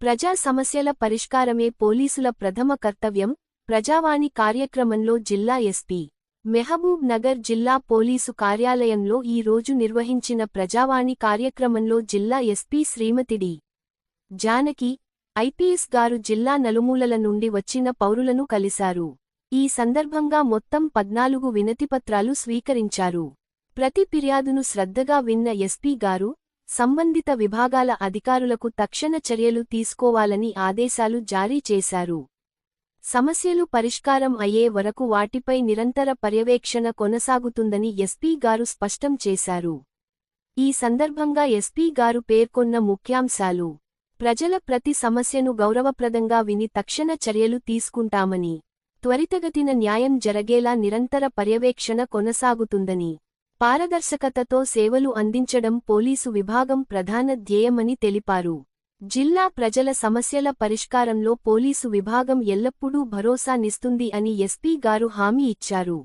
ప్రజా సమస్యల పరిష్కారమే పోలీసుల ప్రథమ కర్తవ్యం ప్రజావాణి కార్యక్రమంలో జిల్లా ఎస్పీ మెహబూబ్ నగర్ జిల్లా పోలీసు కార్యాలయంలో ఈ రోజు నిర్వహించిన ప్రజావాణి కార్యక్రమంలో జిల్లా ఎస్పీ శ్రీమతిడి జానకి ఐపీఎస్ గారు జిల్లా నలుమూలల నుండి వచ్చిన పౌరులను కలిశారు. ఈ సందర్భంగా మొత్తం పద్నాలుగు వినతిపత్రాలు స్వీకరించారు. ప్రతి ఫిర్యాదును శ్రద్ధగా విన్న ఎస్పీ గారు సంబంధిత విభాగాల అధికారులకు తక్షణ చర్యలు తీసుకోవాలని ఆదేశాలు జారీ చేశారు. సమస్యలు పరిష్కారం అయ్యే వరకు వాటిపై నిరంతర పర్యవేక్షణ కొనసాగుతుందని ఎస్పీ గారు స్పష్టం చేశారు. ఈ సందర్భంగా ఎస్పీ గారు పేర్కొన్న ముఖ్యాంశాలు ప్రజల ప్రతి సమస్యను గౌరవప్రదంగా విని తక్షణ చర్యలు తీసుకుంటామని త్వరితగతిన న్యాయం జరగేలా నిరంతర పర్యవేక్షణ కొనసాగుతుందని పారదర్శకతతో సేవలు అందించడం పోలీసు విభాగం ప్రధాన ధ్యేయమని తెలిపారు. జిల్లా ప్రజల సమస్యల పరిష్కారంలో పోలీసు విభాగం ఎల్లప్పుడూ భరోసానిస్తుంది అని ఎస్పీ గారు హామీ ఇచ్చారు.